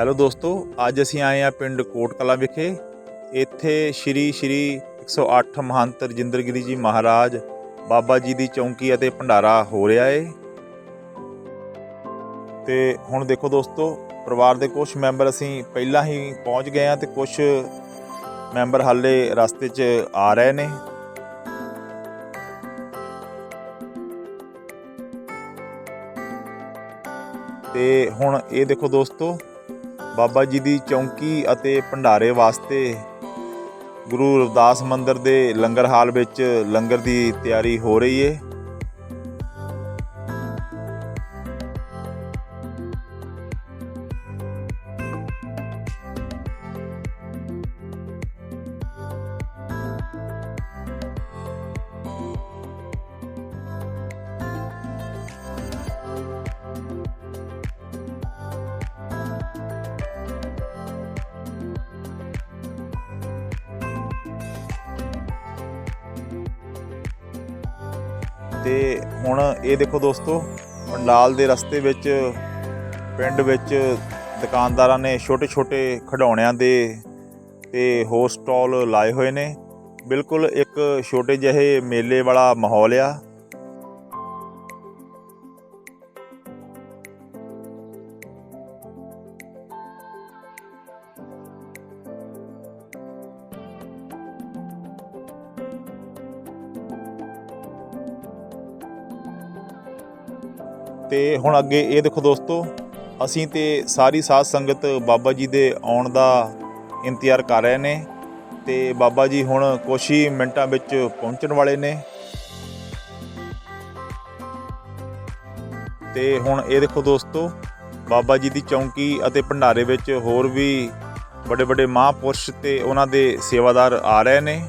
Hello ਦੋਸਤੋ, ਅੱਜ ਅਸੀਂ ਆਏ ਆ ਪਿੰਡ ਕੋਟ ਕਲਾਂ ਵਿਖੇ। ਇੱਥੇ ਸ਼੍ਰੀ ਸ਼੍ਰੀ 108 ਮਹੰਤ ਰਜਿੰਦਰਗਿਰੀ ਜੀ ਮਹਾਰਾਜ ਬਾਬਾ ਜੀ ਦੀ ਚੌਂਕੀ ਅਤੇ ਭੰਡਾਰਾ ਹੋ ਰਿਹਾ ਏ। ਤੇ ਹੁਣ ਦੇਖੋ ਦੋਸਤੋ, ਪਰਿਵਾਰ ਦੇ ਕੁਝ ਮੈਂਬਰ ਅਸੀਂ ਪਹਿਲਾਂ ਹੀ ਪਹੁੰਚ ਗਏ ਆ ਤੇ ਕੁਝ ਮੈਂਬਰ ਹਾਲੇ ਰਸਤੇ 'ਚ ਆ ਰਹੇ ਨੇ। ਤੇ ਹੁਣ ਇਹ ਦੇਖੋ ਦੋਸਤੋ ਬਾਬਾ ਜੀ ਦੀ ਚੌਂਕੀ ਅਤੇ ਭੰਡਾਰੇ ਵਾਸਤੇ ਗੁਰੂ ਰਵਿਦਾਸ ਮੰਦਿਰ ਦੇ ਲੰਗਰ ਹਾਲ ਵਿੱਚ ਲੰਗਰ ਦੀ ਤਿਆਰੀ ਹੋ ਰਹੀ ਏ। ਤੇ ਹੁਣ ਇਹ ਦੇਖੋ ਦੋਸਤੋ, ਪੰਡਾਲ ਦੇ ਰਸਤੇ ਵਿੱਚ, ਪਿੰਡ ਵਿੱਚ ਦੁਕਾਨਦਾਰਾਂ ਨੇ ਛੋਟੇ-ਛੋਟੇ ਖਿਡੌਣਿਆਂ ਦੇ ਤੇ ਹੋਰ ਸਟਾਲ ਲਾਏ ਹੋਏ ਨੇ। ਬਿਲਕੁਲ ਇੱਕ ਛੋਟੇ ਜਿਹੇ ਮੇਲੇ ਵਾਲਾ ਮਾਹੌਲ ਆ। ਤੇ ਹੁਣ ਅੱਗੇ ਇਹ ਦੇਖੋ ਦੋਸਤੋ, ਅਸੀਂ ਤੇ ਸਾਰੀ ਸਾਧ ਸੰਗਤ ਬਾਬਾ ਜੀ ਦੇ ਆਉਣ ਦਾ ਇੰਤਜ਼ਾਰ ਕਰ ਰਹੇ ਨੇ ਤੇ ਬਾਬਾ ਜੀ ਹੁਣ ਕੁਛ ਹੀ ਮਿੰਟਾਂ ਵਿੱਚ ਪਹੁੰਚਣ ਵਾਲੇ ਨੇ। ਤੇ ਹੁਣ ਇਹ ਦੇਖੋ ਦੋਸਤੋ, ਬਾਬਾ ਜੀ ਦੀ ਚੌਂਕੀ ਅਤੇ ਭੰਡਾਰੇ ਵਿੱਚ ਹੋਰ ਵੀ ਵੱਡੇ ਵੱਡੇ ਮਹਾਂਪੁਰਸ਼ ਤੇ ਉਹਨਾਂ ਦੇ ਸੇਵਾਦਾਰ ਆ ਰਹੇ ਨੇ।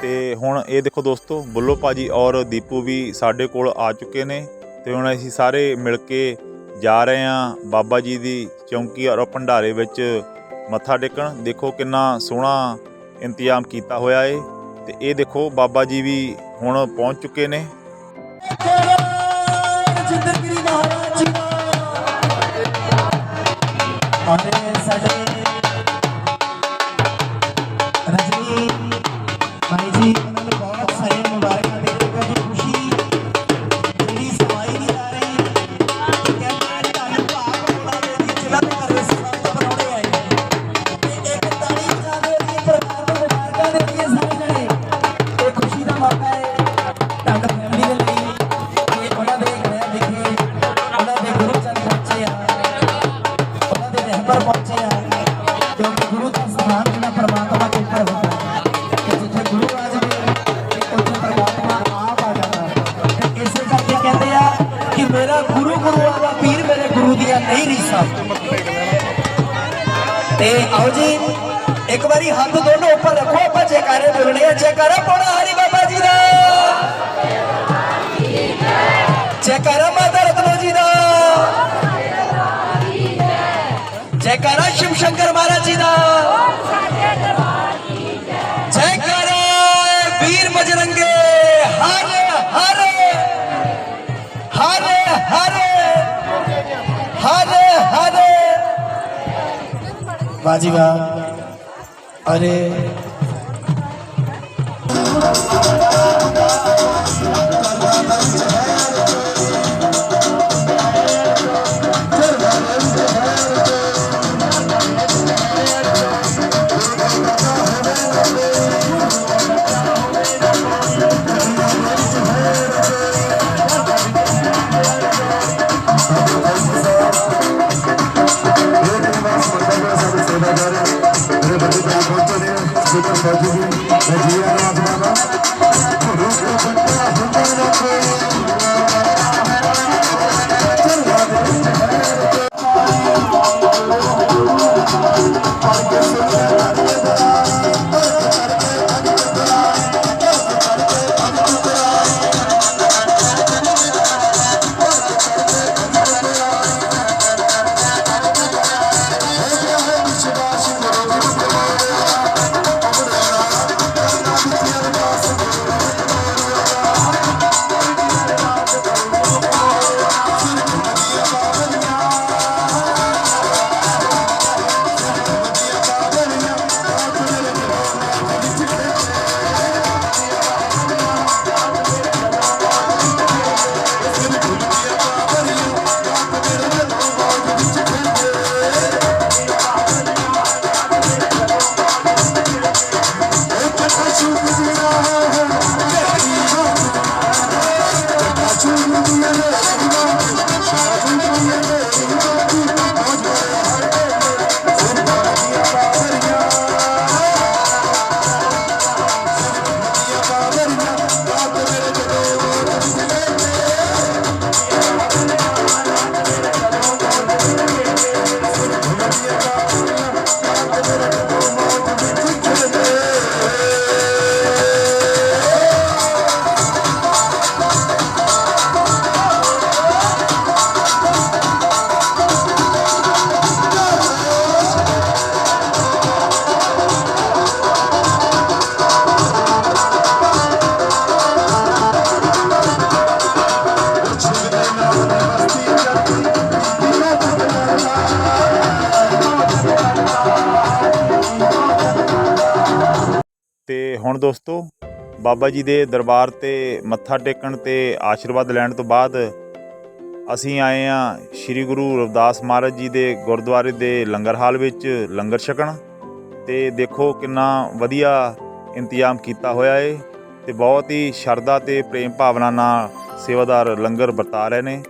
ਤੇ ਹੁਣ ਇਹ ਦੇਖੋ ਦੋਸਤੋ ਬੁੱਲੋ ਭਾਜੀ ਔਰ ਦੀਪੂ ਵੀ ਸਾਡੇ ਕੋਲ ਆ ਚੁੱਕੇ ਨੇ ਤੇ ਹੁਣ ਅਸੀਂ ਸਾਰੇ ਮਿਲ ਕੇ ਜਾ ਰਹੇ ਹਾਂ ਬਾਬਾ ਜੀ ਦੀ ਚੌਂਕੀ ਔਰ ਭੰਡਾਰੇ ਵਿੱਚ ਮੱਥਾ ਟੇਕਣ। ਦੇਖੋ ਕਿੰਨਾ ਸੋਹਣਾ ਇੰਤਜ਼ਾਮ ਕੀਤਾ ਹੋਇਆ ਏ ਤੇ ਇਹ ਦੇਖੋ ਬਾਬਾ ਜੀ ਵੀ ਹੁਣ ਪਹੁੰਚ ਚੁੱਕੇ ਨੇ। ਜਿੰਦਰਗਿਰੀ ਮਹਾਰਾਜ। ਜੀ ਆਨੇ ਸਾਡੇ ਕਹਿੰਦੇ ਆ ਕਿ ਮੇਰਾ ਗੁਰੂ ਗੁਰੂਆਂ ਦਾ ਪੀਰ ਮੇਰੇ ਗੁਰੂ ਦੀਆਂ ਨਹੀਂ ਰੀਸਾਂ ਤੇ ਆਓ ਜੀ, ਇੱਕ ਵਾਰੀ ਹੱਥ ਦੋਨੋਂ ਉੱਪਰ ਰੱਖੋ, ਆਪਾਂ ਜੈਕਾਰੇ ਬੋਲਣੇ ਆ। ਜੈਕਾਰਾ ਪਾਉਣਾ ਹਰੀ ਬਾਬਾ ਜੀ ਦਾ। ਜੈਕਾਰਾ ਮਾਤਾ વાજીવા અરે ਹੁਣ ਦੋਸਤੋ, ਬਾਬਾ ਜੀ ਦੇ ਦਰਬਾਰ ਤੇ ਮੱਥਾ ਟੇਕਣ ਤੇ ਆਸ਼ੀਰਵਾਦ ਲੈਣ ਤੋਂ ਬਾਅਦ ਅਸੀਂ ਆਏ ਆ ਸ੍ਰੀ ਗੁਰੂ ਰਵਿਦਾਸ ਮਹਾਰਾਜ ਜੀ ਦੇ ਗੁਰਦੁਆਰੇ ਦੇ ਲੰਗਰ ਹਾਲ ਵਿੱਚ ਲੰਗਰ ਛਕਣ ਤੇ ਦੇਖੋ ਕਿੰਨਾ ਵਧੀਆ ਇੰਤਜ਼ਾਮ ਕੀਤਾ ਹੋਇਆ ਏ ਤੇ ਬਹੁਤ ਹੀ ਸ਼ਰਧਾ ਤੇ ਪ੍ਰੇਮ ਭਾਵਨਾ ਨਾਲ ਸੇਵਾਦਾਰ ਲੰਗਰ ਵਰਤਾ ਰਹੇ ਨੇ।